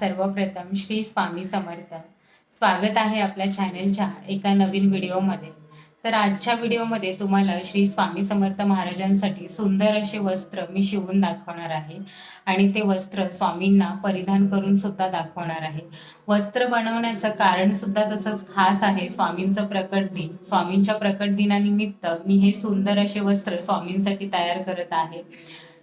सर्वप्रथम श्री स्वामी समर्थ. स्वागत आहे आपल्या चॅनेलच्या एका नवीन व्हिडिओमध्ये तर आजच्या व्हिडिओमध्ये तुम्हाला श्री स्वामी समर्थ महाराजांसाठी सुंदर असे वस्त्र मी शिवून दाखवणार आहे. आणि ते वस्त्र स्वामींना परिधान करून सुद्धा दाखवणार आहे. वस्त्र बनवण्याचं कारण सुद्धा तसंच खास आहे स्वामींचं प्रकट दिन. स्वामींच्या प्रकट दिनानिमित्त मी हे सुंदर असे वस्त्र स्वामींसाठी तयार करत आहे.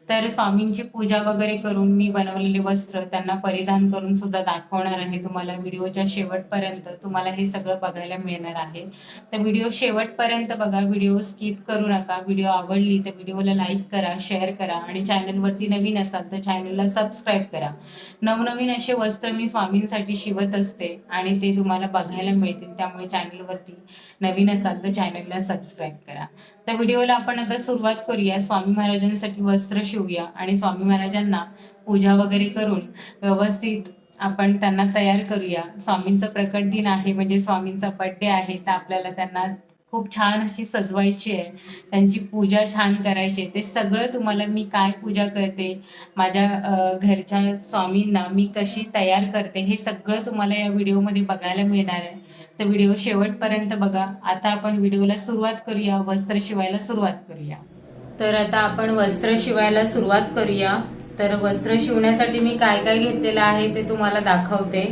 तर स्वामींची पूजा वगैरे करून मी बनवलेले वस्त्र त्यांना परिधान करून सुद्धा दाखवणार आहे तुम्हाला व्हिडिओच्या शेवटपर्यंत. तुम्हाला हे सगळं बघायला मिळणार आहे. तर व्हिडिओ शेवटपर्यंत बघा. व्हिडिओ स्किप करू नका. व्हिडिओ आवडली तर व्हिडिओला लाईक करा शेअर करा आणि चॅनलवरती नवीन असाल तर चॅनलला सबस्क्राईब करा. नवनवीन असे वस्त्र मी स्वामींसाठी शिवत असते आणि ते तुम्हाला बघायला मिळतील. त्यामुळे चॅनलवरती नवीन असाल तर चॅनलला सबस्क्राईब करा. तर व्हिडिओला आपण आता सुरुवात करूया. स्वामी महाराजांसाठी वस्त्र शिवूया. आणि स्वामी महाराजांना पूजा वगैरे करून व्यवस्थित आपण त्यांना तयार करूया. स्वामींचं प्रकट दिन आहे म्हणजे स्वामींचा बड्डे आहे तर आपल्याला त्यांना खूप छान अशी सजवायची आहे. त्यांची पूजा छान करायची आहे. ते सगळं तुम्हाला मी काय पूजा करते माझ्या घरच्या स्वामींना मी कशी तयार करते हे सगळं तुम्हाला या व्हिडिओमध्ये बघायला मिळणार आहे. तर व्हिडिओ शेवटपर्यंत बघा. आता आपण व्हिडिओला सुरुवात करूया वस्त्र शिवायला सुरुवात करूया. तर आता आपण वस्त्र शिवायला सुरुवात करूया. तर वस्त्र शिवण्यासाठी मी काय काय घेतलेलं आहे ते तुम्हाला दाखवते.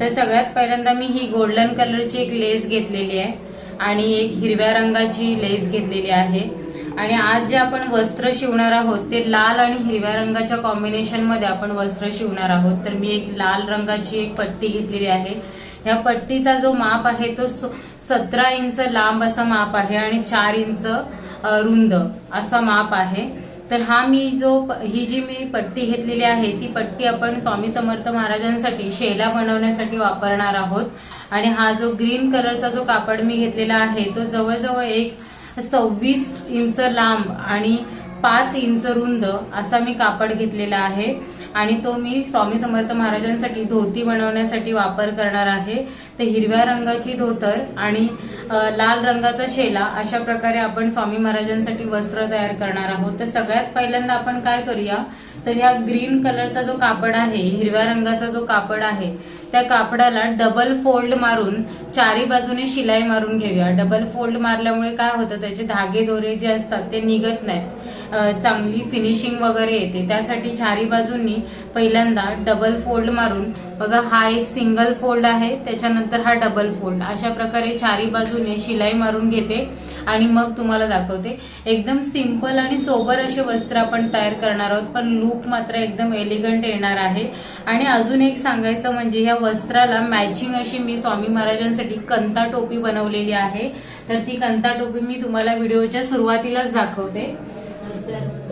तर सगळ्यात पहिल्यांदा मी ही गोल्डन कलरची एक लेस घेतलेली आहे आणि एक हिरव्या रंगाची लेस घेतलेली आहे. आणि आज जे आपण वस्त्र शिवणार आहोत ते लाल आणि हिरव्या रंगाच्या कॉम्बिनेशनमध्ये आपण वस्त्र शिवणार आहोत. तर मी एक लाल रंगाची एक पट्टी घेतलेली आहे. ह्या पट्टीचा जो माप आहे तो सतरा इंच लांब असा माप आहे आणि चार इंच रुंद असा माप आहे. तर हा मी जो ही जी मी पट्टी घेतलेली आहे ती पट्टी आपण स्वामी समर्थ महाराजांसाठी शेला बनवण्यासाठी वापरणार आहोत. आणि हा जो ग्रीन कलरचा जो कापड मी घेतलेला आहे तो जवळजवळ एक सव्वीस इंच लांब आणि पाच इंच रुंद असा मी कापड घेतलेला आहे. आणि तो मी स्वामी समर्थ महाराजांसाठी धोती बनवण्यासाठी वापर करणार आहे. तर हिरव्या रंगाची धोतर आणि लाल रंगाचा शेला अशा प्रकारे आपण स्वामी महाराजांसाठी वस्त्र तयार करणार आहोत. तर सगळ्यात पहिल्यांदा आपण काय करूया? तर ह्या ग्रीन कलरचा जो कापड आहे हिरव्या रंगाचा जो कापड आहे त्या कापडाला डबल फोल्ड मारून चारी बाजूने शिलाई मारून घेऊया. डबल फोल्ड मारल्यामुळे काय होतं त्याचे धागे दोरे जे असतात ते निघत नाहीत. चांगली फिनिशिंग वगैरे येते. त्यासाठी चारी बाजूंनी पहिल्यांदा डबल फोल्ड मारून बघा हा एक सिंगल फोल्ड आहे त्याच्यानंतर हा डबल फोल्ड अशा प्रकारे चारी बाजूने शिलाई मारून घेते. आणि मग तुम्हाला दाखवते. एकदम सिंपल आणि सोबर असे वस्त्र आपण तयार करणार आहोत पण लुक मात्र एकदम एलिगंट येणार आहे. आणि अजून एक सांगायचं म्हणजे ह्या वस्त्राला मॅचिंग अशी मी स्वामी महाराजांसाठी कंता टोपी बनवलेली आहे. तर ती कंता टोपी मी तुम्हाला व्हिडिओच्या सुरुवातीलाच दाखवते. तर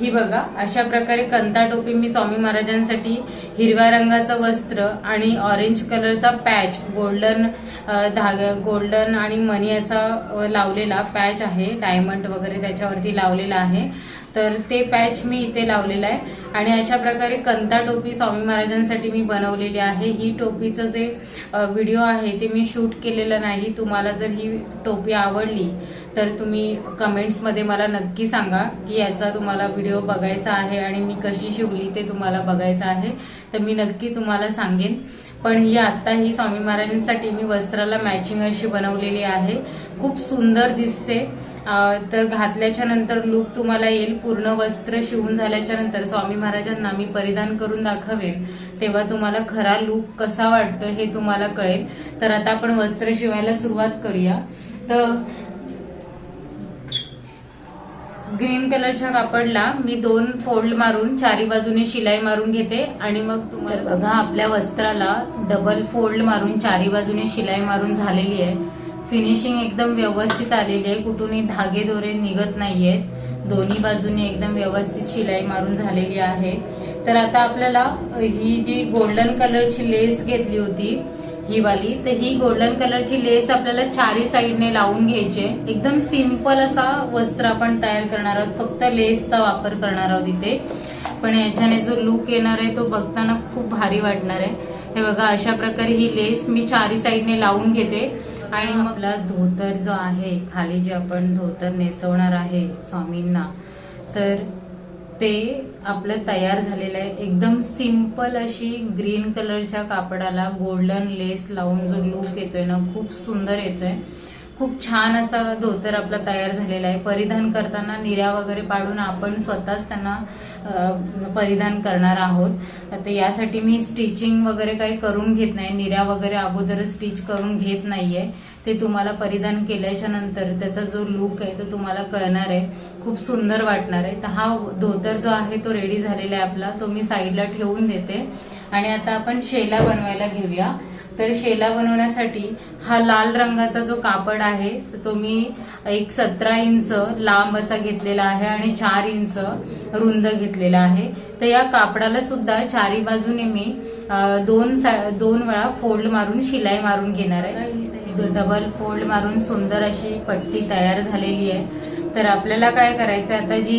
ही बघा अशा प्रकारे कंता टोपी मी स्वामी महाराजांसाठी हिरव्या रंगाचं वस्त्र आणि ऑरेंज कलरचा पॅच गोल्डन अ, धागा गोल्डन आणि मनी असा लावलेला पॅच आहे. डायमंड वगैरे त्याच्यावरती लावलेला आहे. तर ते पॅच मी इथे लावलेला आहे. आणि अशा प्रकारे कंता टोपी स्वामी महाराजांसाठी मी बनवलेली आहे. ही टोपीचं जे व्हिडिओ आहे ते मी शूट केलेलं नाही. तुम्हाला जर ही टोपी आवडली तर तुम्ही कमेंट्समध्ये मला नक्की सांगा की याचा तुम्हाला व्हिडिओ बघायचा आहे आणि मी कशी शिवली ते तुम्हाला बघायचं आहे. तर मी नक्की तुम्हाला सांगेन. पण ही आत्ता ही स्वामी महाराजांसाठी मी वस्त्राला मॅचिंग अशी बनवलेली आहे. खूप सुंदर दिसते. तर घातल्याच्या नंतर लुक तुम्हाला येईल. पूर्ण वस्त्र शिवून झाल्याच्यानंतर स्वामी महाराजांना मी परिधान करून दाखवेन. तेव्हा तुम्हाला खरा लुक कसा वाटतो हे तुम्हाला कळेल. तर आता आपण वस्त्र शिवायला सुरुवात करूया. तर ग्रीन कलरच्या कापडला मी दोन फोल्ड मारून चारी बाजूने शिलाई मारून घेते. आणि मग तुम्हाला बघा आपल्या वस्त्राला डबल फोल्ड मारून चारी बाजूने शिलाई मारून झालेली आहे. फिनिशिंग एकदम व्यवस्थित आलेली आहे. कुठूनही धागे दोरे निघत नाहीयेत. दोन्ही बाजूने एकदम व्यवस्थित शिलाई मारून झालेली आहे. तर आता आपल्याला ही जी गोल्डन कलरची लेस घेतली होती ही वाली. तर ही गोल्डन कलरची लेस आपल्याला चारी साईडने लावून घ्यायची एकदम सिंपल असा वस्त्र आपण तयार करणार आहोत. फक्त लेसचा वापर करणार आहोत इथे. पण याच्याने जो लुक येणार आहे तो बघताना खूप भारी वाटणार आहे. हे बघा अशा प्रकारे ही लेस मी चारी साईडने लावून घेते. आणि मग आपला धोतर जो आहे खाली जे आपण धोतर नेसवणार आहे स्वामींना तर ते आपलं तयार झालेलं आहे. एकदम सिंपल अशी ग्रीन कलरच्या कापडाला गोल्डन लेस लावून जो लुक येतोय ना खूप सुंदर येतोय. खूप छान असा धोतर आपला तयार झालेला आहे. परिधान करताना निर्या वगैरे पाडून आपण स्वतःच त्यांना परिधान करणार आहोत. तर यासाठी मी स्टिचिंग वगैरे काही करून घेत नाही. निर्या वगैरे अगोदर स्टिच करून घेत नाहीये. ते तुम्हाला परिधान केल्याच्यानंतर त्याचा जो लुक आहे तो तुम्हाला कळणार आहे. खूप सुंदर वाटणार आहे. तर हा धोतर जो आहे तो रेडी झालेला आहे आपला. तो मी साईडला ठेवून देते. आणि आता आपण शेला बनवायला घेऊया. तर शेला बनवण्यासाठी हा लाल रंगाचा जो कापड आहे तो मी एक सतरा इंच लांब असा घेतलेला आहे आणि चार इंच रुंद घेतलेला आहे. तर या कापडाला सुद्धा चारी बाजूने मी दोन सा- दोन वेळा फोल्ड मारून शिलाई मारून घेणार आहे. डबल फोल्ड मारून सुंदर अशी पट्टी तयार झालेली आहे. तर आपल्याला काय करायचं आता जी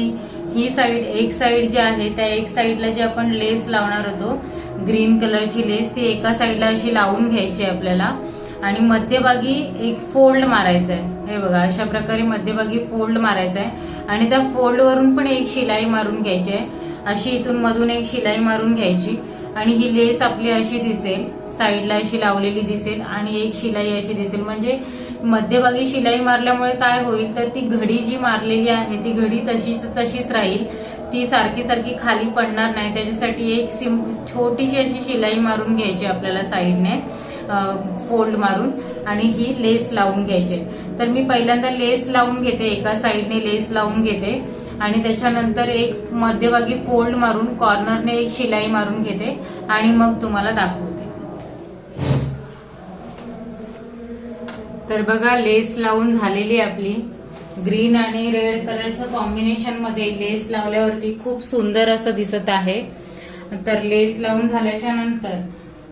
ही साईड एक साईड जी आहे त्या एक साईडला जी आपण लेस लावणार होतो ग्रीन कलरची लेस ती एका साईडला अशी लावून घ्यायची आहे आपल्याला. आणि मध्यभागी एक फोल्ड मारायचा आहे हे बघा अशा प्रकारे मध्यभागी फोल्ड मारायचा आहे आणि त्या फोल्डवरून पण एक शिलाई मारून घ्यायची आहे. अशी इथून मधून एक शिलाई मारून घ्यायची. आणि ही लेस आपली अशी दिसेल. साईडला अशी लावलेली दिसेल आणि एक शिलाई अशी दिसेल. म्हणजे मध्यभागी शिलाई मारल्यामुळे काय होईल तर ती घडी जी मारलेली आहे ती घडी तशीच तशीच राहील. ती सारखी सारखी खाली पडणार नाही. त्याच्यासाठी एक सिम छोटीशी अशी शिलाई मारून घ्यायची आपल्याला साईडने फोल्ड मारून आणि ही लेस लावून घ्यायची. तर मी पहिल्यांदा लेस लावून घेते एका साईडने लेस लावून घेते आणि त्याच्यानंतर एक मध्यभागी फोल्ड मारून कॉर्नरने एक शिलाई मारून घेते आणि मग तुम्हाला दाखवते. तर बघा लेस लावून झालेली आहे आपली. ग्रीन आणि रेड कलरचं कॉम्बिनेशनमध्ये लेस लावल्यावरती खूप सुंदर असं दिसत आहे. तर लेस लावून झाल्याच्यानंतर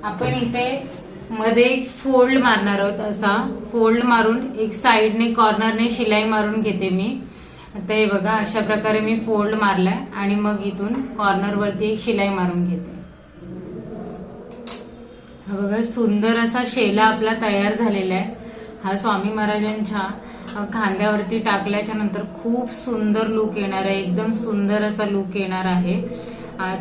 आपण इथे मध्ये एक फोल्ड मारणार आहोत असा. फोल्ड मारून एक साईडने कॉर्नरने शिलाई मारून घेते मी. आता हे बघा अशा प्रकारे मी फोल्ड मारलाय आणि मग इथून कॉर्नरवरती एक शिलाई मारून घेते. बघा सुंदर असा शेला आपला तयार झालेला आहे. हा स्वामी महाराजांच्या खांद्यावरती टाकल्याच्या नंतर खूप सुंदर लुक येणार आहे. एकदम सुंदर असा लुक येणार आहे.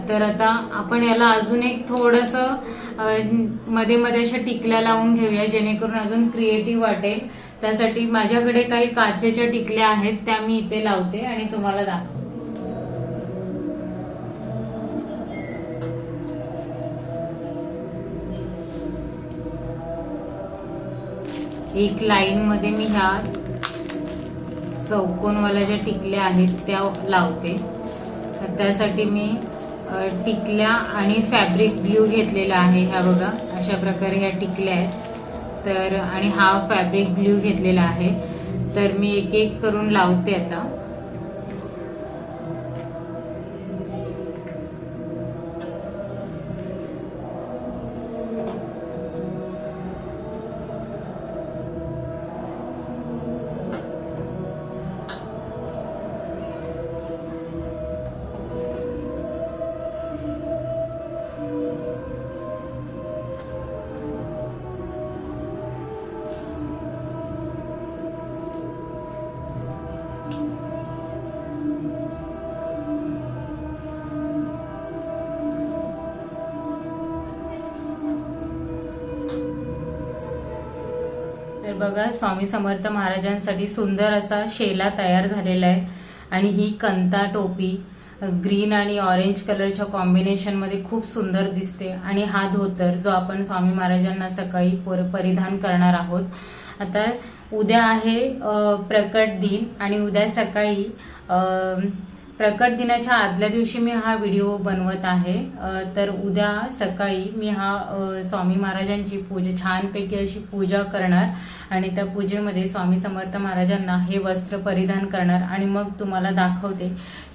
तर आता आपण याला अजून एक थोडसमध्ये मध्ये अशा टिकल्या लावून घेऊया जेणेकरून अजून क्रिएटिव्ह वाटेल. त्यासाठी माझ्याकडे काही काचेच्या टिकल्या आहेत त्या मी इथे लावते आणि तुम्हाला दाखवते. एक लाईन मध्ये मी ह्या चौकोनवाल्या ज्या टिकल्या आहेत त्या लावते. तर त्यासाठी मी टिकल्या आणि फॅब्रिक ब्ल्यू घेतलेला आहे ह्या बघा. अशा प्रकारे ह्या टिकल्या आहेत. तर आणि हा फॅब्रिक ब्ल्यू घेतलेला आहे. तर मी एक एक करून लावते आता. बघा स्वामी समर्थ महाराजांसाठी सुंदर असा शेला तयार झालेला आहे. आणि ही कंता टोपी ग्रीन आणि ऑरेंज कलरच्या कॉम्बिनेशनमध्ये खूप सुंदर दिसते. आणि हा धोतर जो आपण स्वामी महाराजांना सकाळी परिधान करणार आहोत. आता उद्या आहे प्रकट दिन. आणि उद्या सकाळी प्रकट दिनाच्या आदल्या दिवशी मी हा व्हिडिओ बनवत आहे. तर उद्या सकाळी मी हा स्वामी महाराजांची पूजा छानपैकी अशी पूजा करणार आणि त्या पूजेमध्ये स्वामी समर्थ महाराजांना हे वस्त्र परिधान करणार आणि मग तुम्हाला दाखवते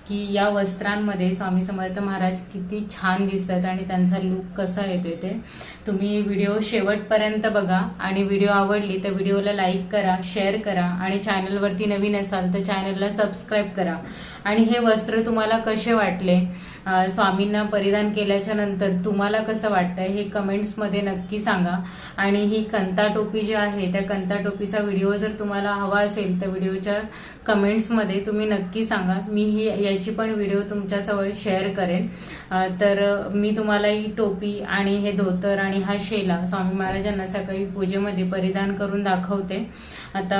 की या वस्त्रांमध्ये स्वामी समर्थ महाराज किती छान दिसतात आणि त्यांचा लुक कसा येतोय ते तुम्ही व्हिडिओ शेवटपर्यंत बघा. आणि व्हिडिओ आवडली तर व्हिडिओला लाईक करा शेअर करा. आणि चॅनलवरती नवीन असाल तर चॅनलला सबस्क्राईब करा. आणि हे वस्त्र तुम्हाला कसे वाटले? स्वामींना परिधान केल्याच्यानंतर तुम्हाला कसं वाटतंय हे कमेंट्समध्ये नक्की सांगा. आणि ही कंता टोपी जी आहे त्या कंता टोपीचा व्हिडिओ जर तुम्हाला हवा असेल तर व्हिडिओच्या कमेंट्समध्ये तुम्ही नक्की सांगा. मी ही याची पण व्हिडिओ तुमच्याजवळ शेअर करेन. तर मी तुम्हाला ही टोपी आणि हे धोतर आणि हा शेला स्वामी महाराजांना सकाळी पूजेमध्ये परिधान करून दाखवते. आता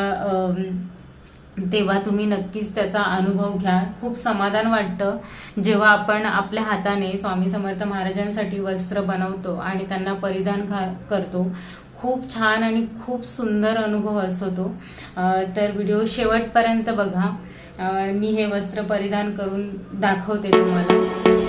तेव्हा तुम्ही नक्कीच त्याचा अनुभव घ्या. खूप समाधान वाटतं. जेव्हा आपण आपल्या हाताने स्वामी समर्थ महाराजांसाठी वस्त्र बनवतो आणि त्यांना परिधान करतो खूप छान आणि खूप सुंदर अनुभव असतो तो. तर व्हिडिओ शेवटपर्यंत बघा. मी हे वस्त्र परिधान करून दाखवते तुम्हाला.